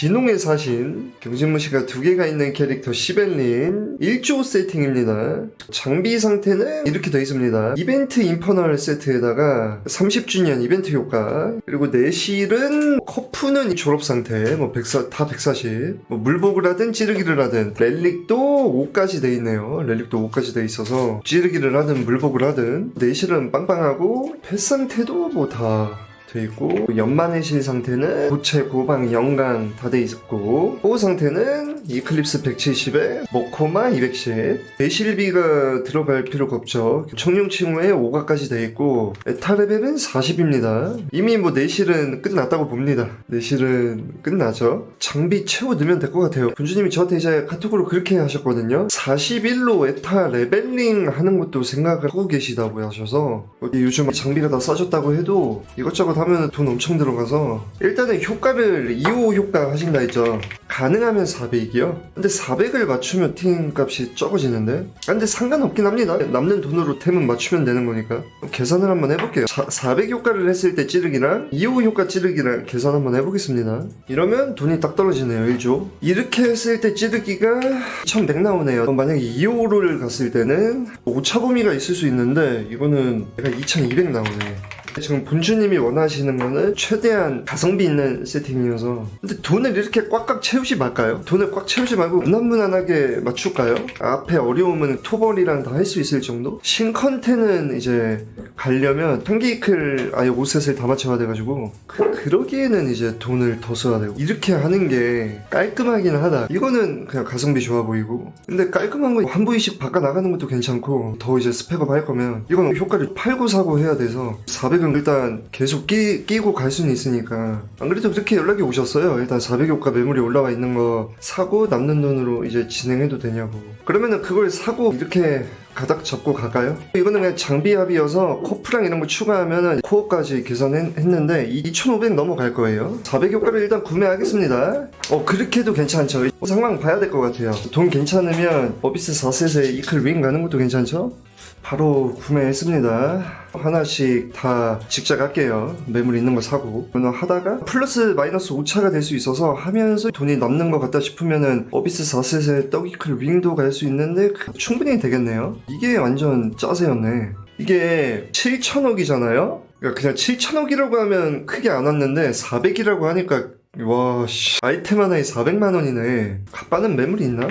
진홍의 사신 경진무시가 두 개가 있는 캐릭터 시벨린 1조 세팅입니다. 장비 상태는 이렇게 되어 있습니다. 이벤트 인퍼널 세트에다가 30주년 이벤트 효과 그리고 내실은 커프는 졸업 상태 뭐 140, 다 140, 뭐 물복을 하든 찌르기를 하든 렐릭도 5까지 돼 있네요. 렐릭도 5까지 돼 있어서 찌르기를 하든 물복을 하든 내실은 빵빵하고 펫 상태도 뭐 다 돼 있고 연마내실 상태는 고체, 고방, 영강 다돼 있고 호우 상태는 이클립스 170에 모코마 210 내실비가 들어갈 필요가 없죠. 청룡 칭후에 5가까지 돼 있고 에타 레벨은 40입니다. 이미 뭐 내실은 끝났다고 봅니다. 내실은 끝나죠. 장비 채워 넣으면 될 것 같아요. 군주님이 저한테 이제 카톡으로 그렇게 하셨거든요. 41로 에타 레벨링 하는 것도 생각을 하고 계시다고 하셔서 요즘 장비가 다 싸졌다고 해도 이것저것 하면 돈 엄청 들어가서 일단은 효과를 2호 효과 하신다 했죠 가능하면 400이요? 근데 400을 맞추면 팀 값이 적어지는데? 아, 근데 상관없긴 합니다. 남는 돈으로 템은 맞추면 되는 거니까. 계산을 한번 해볼게요. 400 효과를 했을 때 찌르기랑 2호 효과 찌르기랑 계산 한번 해보겠습니다. 이러면 돈이 딱 떨어지네요. 1조. 이렇게 했을 때 찌르기가 1100 나오네요. 만약에 2호를 갔을 때는 오차 범위가 있을 수 있는데 이거는 내가 2200 나오네 지금 본주님이 원하시는 거는 최대한 가성비 있는 세팅이어서 근데 돈을 이렇게 꽉꽉 채우지 말까요? 돈을 꽉 채우지 말고 무난무난하게 맞출까요? 앞에 어려우면 토벌이랑 다 할 수 있을 정도? 신컨텐은 이제 가려면 한게이클 아예 5셋을 다 맞춰야 돼가지고 그, 그러기에는 이제 돈을 더 써야 되고 이렇게 하는 게 깔끔하긴 하다 이거는 그냥 가성비 좋아 보이고 근데 깔끔한 거 한 부위씩 바꿔 나가는 것도 괜찮고 더 이제 스펙업 할 거면 이건 효과를 팔고 사고 해야 돼서 400은 일단 계속 끼, 끼고 갈 수는 있으니까 안 그래도 그렇게 연락이 오셨어요 일단 400 효과 매물이 올라와 있는 거 사고 남는 돈으로 이제 진행해도 되냐고 그러면은 그걸 사고 이렇게 가닥 잡고 갈까요? 이거는 그냥 장비 합이어서 코프랑 이런 거 추가하면은 코어까지 계산했는데 2,500 넘어갈 거예요. 400 효과를 일단 구매하겠습니다. 어 그렇게도 괜찮죠. 상황 봐야 될 것 같아요. 돈 괜찮으면 어비스 4셋에 이클 윙 가는 것도 괜찮죠? 바로 구매했습니다. 하나씩 다 직작할게요. 매물 있는 거 사고. 하다가 플러스 마이너스 5차가 될 수 있어서 하면서 돈이 남는 것 같다 싶으면은 어비스 4셋에 떡이클 윙도 갈 수 있는데 충분히 되겠네요. 이게 완전 짜세였네. 이게 7천억이잖아요? 그러니까 그냥 7천억이라고 하면 크게 안 왔는데 400이라고 하니까 와 씨. 아이템 하나에 400만 원이네. 갓바는 매물이 있나?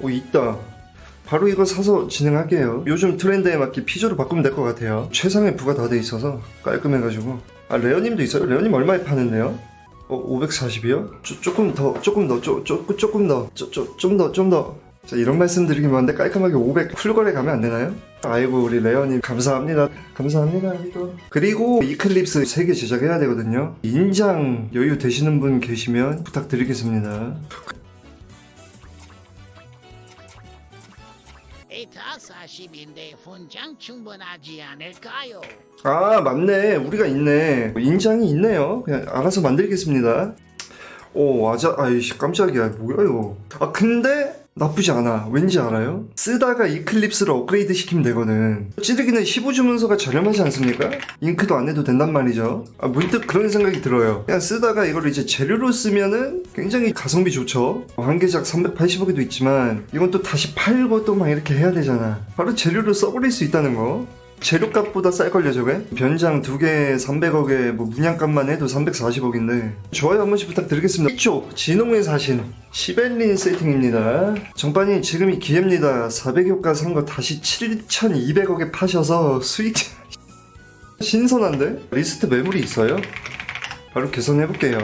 오 있다. 바로 이거 사서 진행할게요. 요즘 트렌드에 맞게 피조로 바꾸면 될 것 같아요. 최상의 부가 다 돼 있어서 깔끔해가지고. 아 레어님도 있어요? 레어님 얼마에 파는데요? 어 540이요? 조금 더 조금 더 쪼, 쪼, 조금 더좀더 좀 더. 자 이런 말씀 드리긴 한데 깔끔하게 500 풀거래 가면 안 되나요? 아이고 우리 레어님 감사합니다. 감사합니다. 이거. 그리고 이클립스 3개 제작해야 되거든요. 인장 여유 되시는 분 계시면 부탁드리겠습니다. 에타 40인데 분장 충분하지 않을까요? 아 맞네. 우리가 있네. 인장이 있네요. 그냥 알아서 만들겠습니다. 오 맞아 아이씨 깜짝이야. 뭐야요 아 근데 나쁘지 않아. 왠지 알아요? 쓰다가 이클립스를 업그레이드 시키면 되거든. 찌르기는 15주문서가 저렴하지 않습니까? 잉크도 안 해도 된단 말이죠. 아 문득 그런 생각이 들어요. 그냥 쓰다가 이걸 이제 재료로 쓰면은 굉장히 가성비 좋죠. 어, 한 개작 380억에도 있지만 이건 또 다시 팔고 또 막 이렇게 해야 되잖아. 바로 재료로 써버릴 수 있다는 거 재료값보다 쌀걸요 저게? 변장 두 개에 300억에 뭐 문양값만 해도 340억인데 좋아요 한 번씩 부탁드리겠습니다 이쪽 진홍의 사신 시벨린 세팅입니다 정반이 지금이 기회입니다 400효과 산거 다시 7200억에 파셔서 수익 신선한데? 리스트 매물이 있어요? 바로 계산해 볼게요.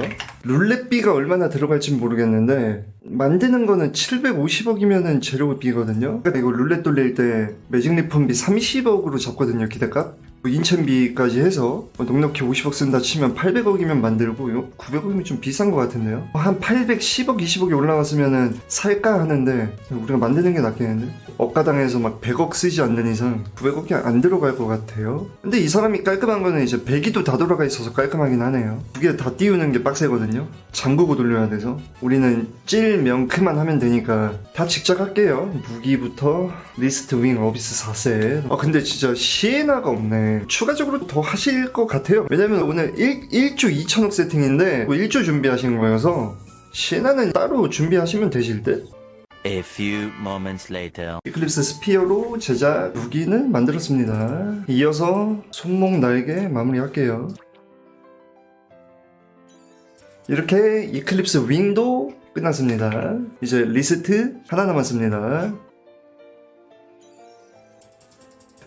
룰렛비가 얼마나 들어갈지 모르겠는데 만드는 거는 750억이면은 재료비거든요. 그러니까 이거 룰렛 돌릴 때 매직 리폼비 30억으로 잡거든요. 기대값. 뭐 인천비까지 해서 뭐 넉넉히 50억 쓴다 치면 800억이면 만들고 이거 900억이면 좀 비싼 것 같은데요. 한 810억, 20억이 올라갔으면은 살까 하는데 우리가 만드는 게 낫겠는데? 억가당해서 막 100억 쓰지 않는 이상 900억이 안 들어갈 것 같아요. 근데 이 사람이 깔끔한 거는 이제 배기도 다 돌아가 있어서 깔끔하긴 하네요. 두 개 다 띄우는 게 빡세거든요. 잠그고 돌려야 돼서 우리는 찔 명크만 하면 되니까 다 직작할게요. 무기부터 리스트 윙 어비스 4셋. 아 근데 진짜 시에나가 없네. 추가적으로 더 하실 것 같아요. 왜냐면 오늘 1, 1조 2천억 세팅인데 뭐 1조 준비하신 거여서 시에나는 따로 준비하시면 되실 듯? A few moments later. 이클립스 스피어로 제작 무기는 만들었습니다. 이어서 손목 날개 마무리할게요. 이렇게 이클립스 윙도 끝났습니다. 이제 리스트 하나 남았습니다.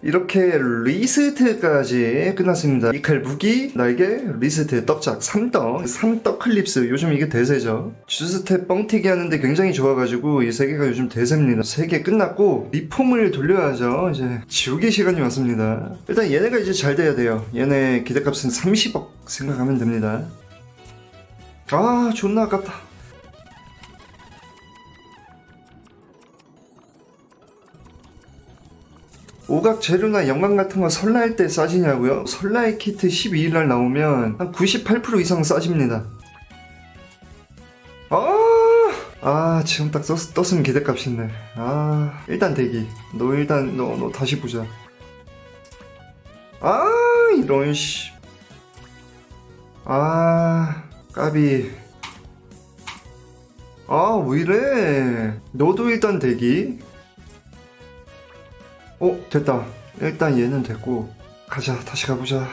이렇게 리스트까지 끝났습니다. 이칼 무기, 날개, 리스트, 떡작, 3떡, 3떡 클립스. 요즘 이게 대세죠. 주스텝 뻥튀기 하는데 굉장히 좋아가지고 이 세 개가 요즘 대세입니다. 세 개 끝났고 리폼을 돌려야죠. 이제 지우개 시간이 왔습니다. 일단 얘네가 이제 잘 돼야 돼요. 얘네 기대값은 30억 생각하면 됩니다. 아 존나 아깝다. 오각 재료나 영광 같은 거 설날 때 싸지냐고요? 설날 키트 12일 날 나오면 한 98% 이상 싸집니다. 아, 아 지금 딱 떴, 떴으면 기대값이네. 아 일단 대기. 너 일단 너 너 다시 보자. 아 이런 씨. 아 까비. 아 왜 이래? 너도 일단 대기. 어 됐다. 일단 얘는 됐고 가자 다시 가보자.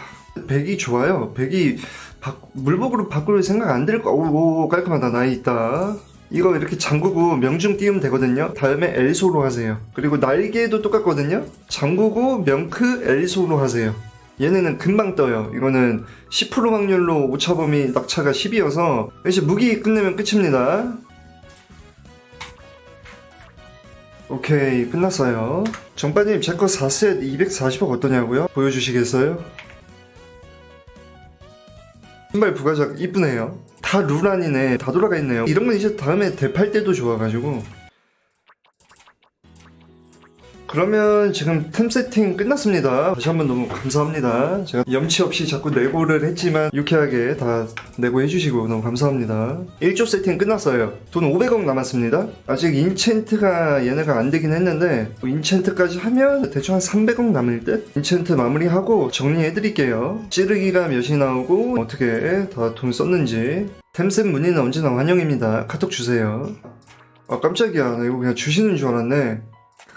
백이 좋아요. 백이 바- 물복으로 바꿀 생각 안 들 거. 오, 오 깔끔하다. 나이 있다. 이거 이렇게 잠그고 명중 띄우면 되거든요. 다음에 엘소로 하세요. 그리고 날개도 똑같거든요. 잠그고 명크 엘소로 하세요. 얘네는 금방 떠요. 이거는 10% 확률로 오차범위 낙차가 10이어서 이제 무기 끝내면 끝입니다 오케이 끝났어요. 정빠님 제 거 4셋 240억 어떠냐고요? 보여주시겠어요? 신발 부가적 이쁘네요. 다 룰안이네. 다 돌아가 있네요. 이런 건 이제 다음에 대팔 때도 좋아가지고 그러면 지금 템 세팅 끝났습니다. 다시 한번 너무 감사합니다. 제가 염치 없이 자꾸 내고를 했지만 유쾌하게 다 내고 해주시고 너무 감사합니다. 1조 세팅 끝났어요. 돈 500억 남았습니다. 아직 인챈트가 얘네가 안 되긴 했는데 뭐 인챈트까지 하면 대충 한 300억 남을 듯? 인챈트 마무리하고 정리해드릴게요. 찌르기가 몇이 나오고 어떻게 다 돈 썼는지. 템셋 문의는 언제나 환영입니다. 카톡 주세요. 아 깜짝이야. 나 이거 그냥 주시는 줄 알았네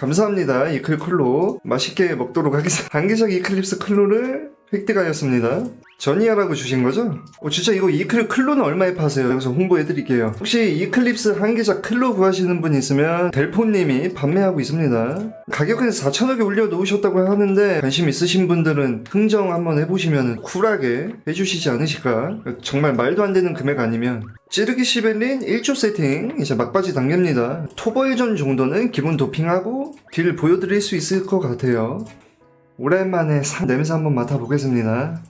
감사합니다. 이클 클로 맛있게 먹도록 하겠습니다. 단계적 이클립스 클로를 획득하였습니다. 전이하라고 주신 거죠? 어, 진짜 이거 이클 클로는 얼마에 파세요? 여기서 홍보해드릴게요. 혹시 이클립스 한계작 클로 구하시는 분 있으면 델포님이 판매하고 있습니다. 가격은 4천억에 올려놓으셨다고 하는데 관심 있으신 분들은 흥정 한번 해보시면 쿨하게 해주시지 않으실까? 정말 말도 안 되는 금액 아니면 찌르기 시벨린 1조 세팅 이제 막바지 단계입니다. 토벌전 정도는 기본 도핑하고 딜 보여드릴 수 있을 것 같아요. 오랜만에 산 냄새 한번 맡아보겠습니다.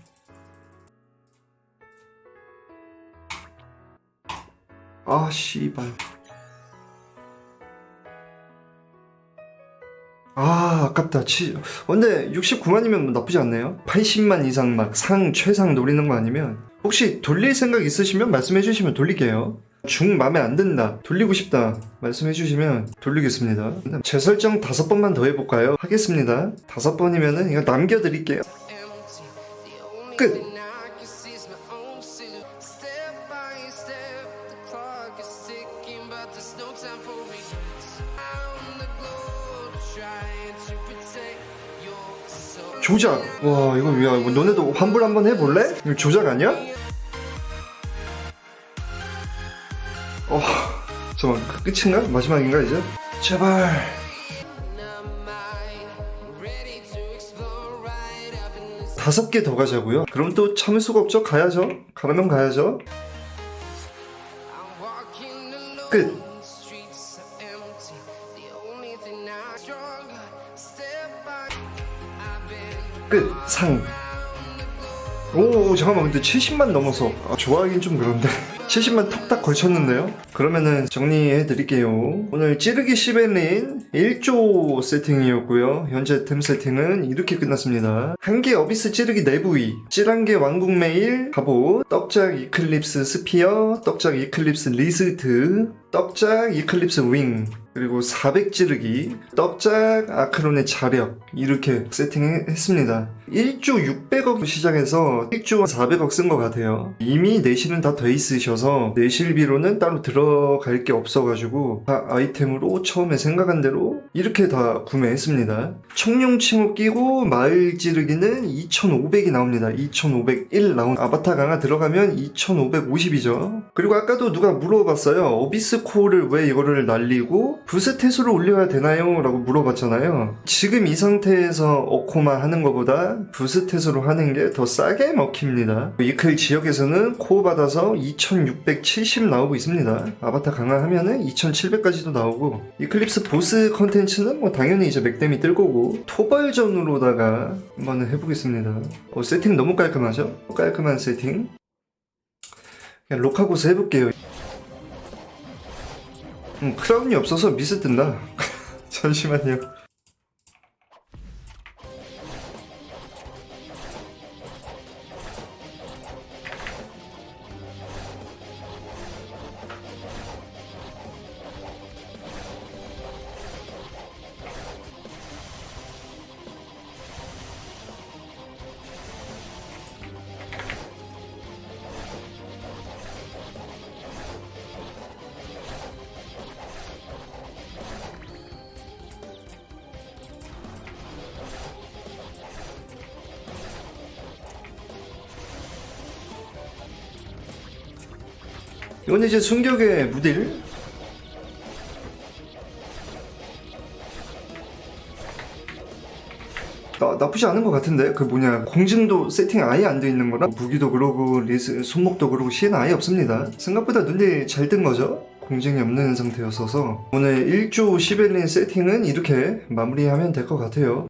아 씨발. 아 아깝다. 치... 근데 69만이면 나쁘지 않네요. 80만 이상 막 상 최상 노리는 거 아니면 혹시 돌릴 생각 있으시면 말씀해 주시면 돌릴게요. 중 맘에 안 든다. 돌리고 싶다. 말씀해 주시면 돌리겠습니다. 재설정 다섯 번만 더 해볼까요? 하겠습니다. 다섯 번이면은 이거 남겨드릴게요. 끝. 조작. 와 이거 야 너네도 환불 한번 해볼래? 이거 조작 아니야? 끝인가? 마지막인가 이제? 제발. 다섯 개 더 가자고요? 그럼 또 참을 수가 없죠? 가야죠. 가라면 가야죠. 끝. 끝. 상. 오 잠깐만 근데 70만 넘어서 아, 좋아하긴 좀 그런데 70만 턱딱 걸쳤는데요. 그러면은 정리해 드릴게요. 오늘 찌르기 시벨린 1조 세팅이었고요. 현재 템 세팅은 이렇게 끝났습니다. 한개 어비스 찌르기 내부위 찌란개 왕국 메일 갑옷 떡작 이클립스 스피어 떡작 이클립스 리스트 떡작 이클립스 윙 그리고 400 찌르기, 떡작 아크론의 자력 이렇게 세팅했습니다. 1조 600억 시작해서 1조 400억 쓴 것 같아요. 이미 내실은 다 돼 있으셔서 내실비로는 따로 들어갈 게 없어가지고 다 아이템으로 처음에 생각한 대로 이렇게 다 구매했습니다. 청룡 칭호 끼고 마을 찌르기는 2500이 나옵니다. 2501 나온 아바타 강화 들어가면 2550이죠. 그리고 아까도 누가 물어봤어요. 어비스 코어를 왜 이거를 날리고 부스테스로 올려야 되나요? 라고 물어봤잖아요. 지금 이 상태에서 어코마 하는 것보다 부스테스로 하는 게 더 싸게 먹힙니다. 이클 지역에서는 코어 받아서 2670 나오고 있습니다. 아바타 강화하면은 2700까지도 나오고 이클립스 보스 컨텐츠는 뭐 당연히 이제 맥댐이 뜰 거고 토벌전으로다가 한번 해보겠습니다. 어, 세팅 너무 깔끔하죠? 깔끔한 세팅. 그냥 록하고서 해볼게요. 음, 크라운이 없어서 미스 뜬다. 잠시만요. 이건 이제 순격의 무딜. 나, 나쁘지 않은 것 같은데? 그 뭐냐 공증도 세팅 아예 안 돼 있는 거라 무기도 그러고 리스 손목도 그러고 시에는 아예 없습니다. 생각보다 눈이 잘 뜬 거죠? 공증이 없는 상태였어서. 오늘 1조 시벨린 세팅은 이렇게 마무리하면 될 것 같아요